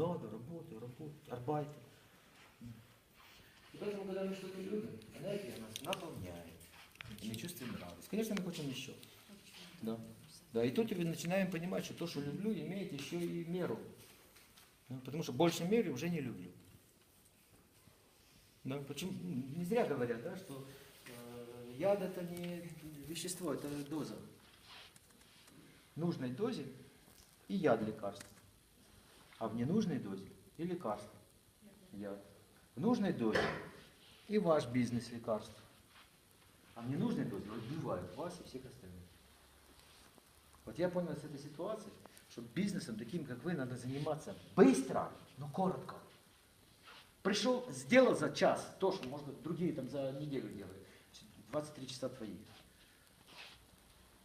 надо, работай, работай, арбайтер. И поэтому, когда мы что-то любим, энергия нас наполняет. И мы чувствуем радость. Конечно, мы хотим еще. Да. Да, и тут мы начинаем понимать, что то, что люблю, имеет еще и меру. Потому что больше меры уже не люблю. Да, почему? Не зря говорят, да, что э, яд это не вещество, это доза. В нужной дозе и яд лекарства. А в ненужной дозе и лекарство. Яд. В нужной дозе и ваш бизнес лекарство. А в ненужной дозе убивают вас и всех остальных. Вот я понял с этой ситуации, что бизнесом таким, как вы, надо заниматься быстро, но коротко. Пришел, сделал за час то, что, может, другие там за неделю делают. 23 часа твои.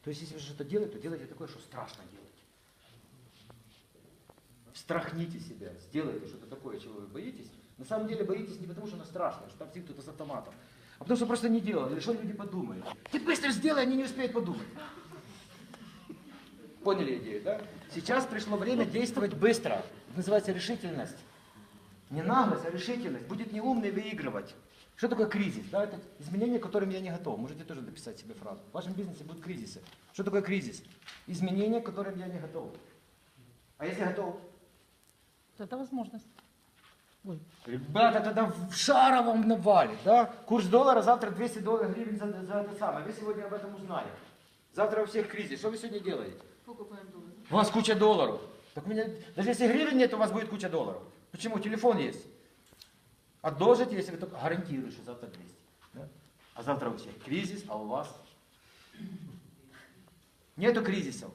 То есть, если вы что-то делаете, то делайте такое, что страшно делать. Страхните себя, сделайте что-то такое, чего вы боитесь. На самом деле боитесь не потому, что оно страшно, что там сидит кто-то с автоматом, а потому что просто не делал, или что люди подумают. Ты быстро сделай, они не успеют подумать. Поняли идею, да? Сейчас пришло время действовать быстро. Это называется решительность. Не наглость, а решительность. Будет не умный выигрывать. Что такое кризис? Да, это изменение, к которым я не готов. Можете тоже дописать себе фразу. В вашем бизнесе будут кризисы. Что такое кризис? Изменение, к которым я не готов. А если готов? Это возможность. Ой, Ребята, тогда в шаровом навале, да? Курс доллара завтра 200 долларов гривен за, за это самое. Вы сегодня об этом узнали. Завтра у всех кризис. Что вы сегодня делаете? покупаем доллары. У вас куча долларов. Так у меня, даже если гривен нет, у вас будет куча долларов. Почему? Телефон есть. Одолжите, если вы только гарантируете, что завтра 200. да? А завтра у всех кризис, а у вас нету кризисов.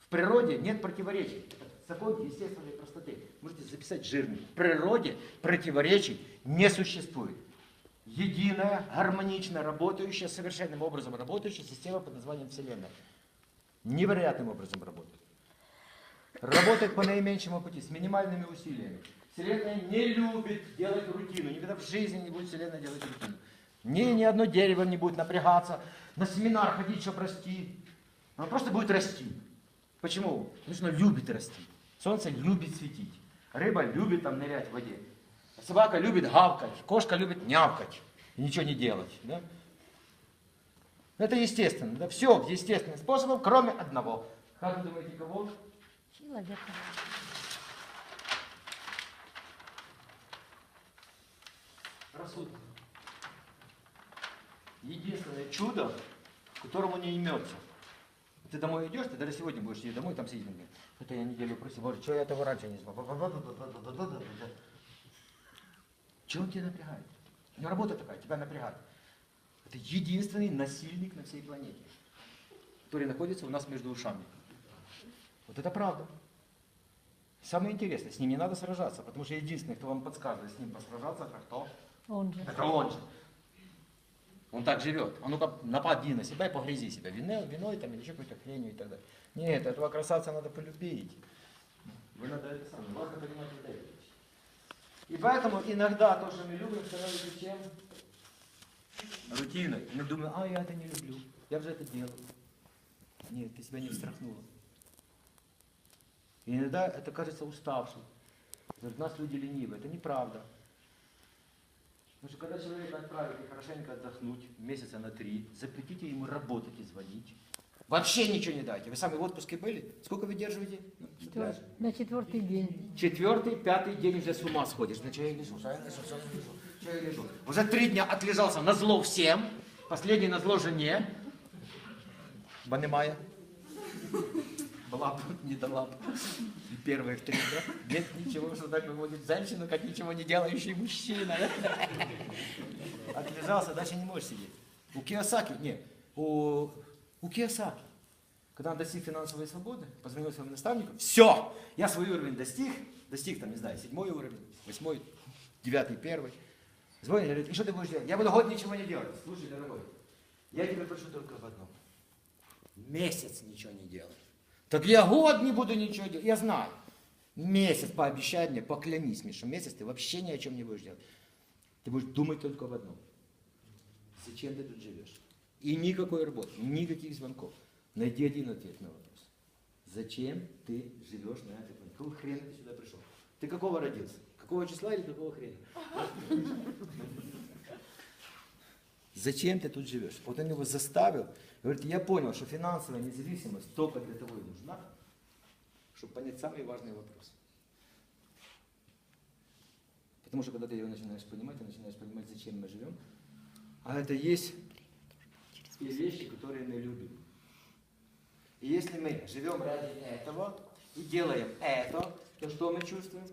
В природе нет противоречий. Закон естественной простоты. Можете записать жирный. В природе противоречий не существует. Единая, гармонично работающая, совершенным образом работающая система под названием Вселенная. Невероятным образом работает. Работает по наименьшему пути, с минимальными усилиями. Вселенная не любит делать рутину. Никогда в жизни не будет Вселенная делать рутину. Ни, ни одно дерево не будет напрягаться, на семинар ходить, чтобы расти. Оно просто будет расти. Почему? Потому что оно любит расти. Солнце любит светить. Рыба любит там нырять в воде. Собака любит гавкать. Кошка любит нявкать. И ничего не делать. Да? Это естественно. Да? Все естественным способом, кроме одного. Как вы думаете, кого? Человека. Рассудок. Единственное чудо, которому не имется. Ты домой идешь, ты даже сегодня будешь идти домой, там сидеть. Это я неделю просил, боже, что я этого раньше не знал? Чего он тебя напрягает? У него работа такая, тебя напрягает. Это единственный насильник на всей планете, который находится у нас между ушами. Вот это правда. Самое интересное, с ним не надо сражаться, потому что единственный, кто вам подсказывает с ним посражаться, это кто? Он же. Это он же. Он так живет. А ну-ка напади на себя и погрязи себя виной, виной там, или еще какой-то хренью и так далее. Нет, этого красавца надо полюбить. Вы надо это самое, важно понимать это. И поэтому иногда то, что мы любим, становится чем? Рутиной. Мы думаем, а я это не люблю, я уже это делал. Нет, ты себя не встряхнула. И иногда это кажется уставшим. Говорят, У нас люди ленивые. Это неправда. Потому что когда человека отправите хорошенько отдохнуть месяца на три, запретите ему работать и звонить. Вообще ничего не дайте. Вы сами в отпуске были? Сколько вы держите? Ну, на пляже? На четвертый день. Четвертый, пятый день уже с ума сходишь. На что я лежу? Я лежу? Я лежу? Я лежу? Уже три дня отлежался на зло всем. Последний на зло жене. Банемая. Была бы, не дала бы. Первых три, да? Нет ничего, что так выводит женщину, как ничего не делающий мужчина. да? Отлежался, дальше не можешь сидеть. У Киосаки, не, у, у Киосаки, когда он достиг финансовой свободы, позвонил своему наставнику, все, я свой уровень достиг, достиг там, не знаю, седьмой уровень, восьмой, девятый, первый. Звонит, говорит, и что ты будешь делать? Я буду год ничего не делать. Слушай, дорогой, я тебя прошу только в одном. Месяц ничего не делай. Так я год не буду ничего делать. Я знаю. Месяц пообещай мне, поклянись что месяц ты вообще ни о чем не будешь делать. Ты будешь думать только в одном. Зачем ты тут живешь? И никакой работы, никаких звонков. Найди один ответ на вопрос. Зачем ты живешь на этой планете? какого хрена ты сюда пришел? Ты какого родился? Какого числа или какого хрена? Зачем ты тут живешь? Вот он его заставил. Говорит, я понял, что финансовая независимость только для того и нужна, чтобы понять самые важные вопросы. Потому что когда ты ее начинаешь понимать, ты начинаешь понимать, зачем мы живем. А это есть те вещи, которые мы любим. И если мы живем ради этого и делаем это, то что мы чувствуем?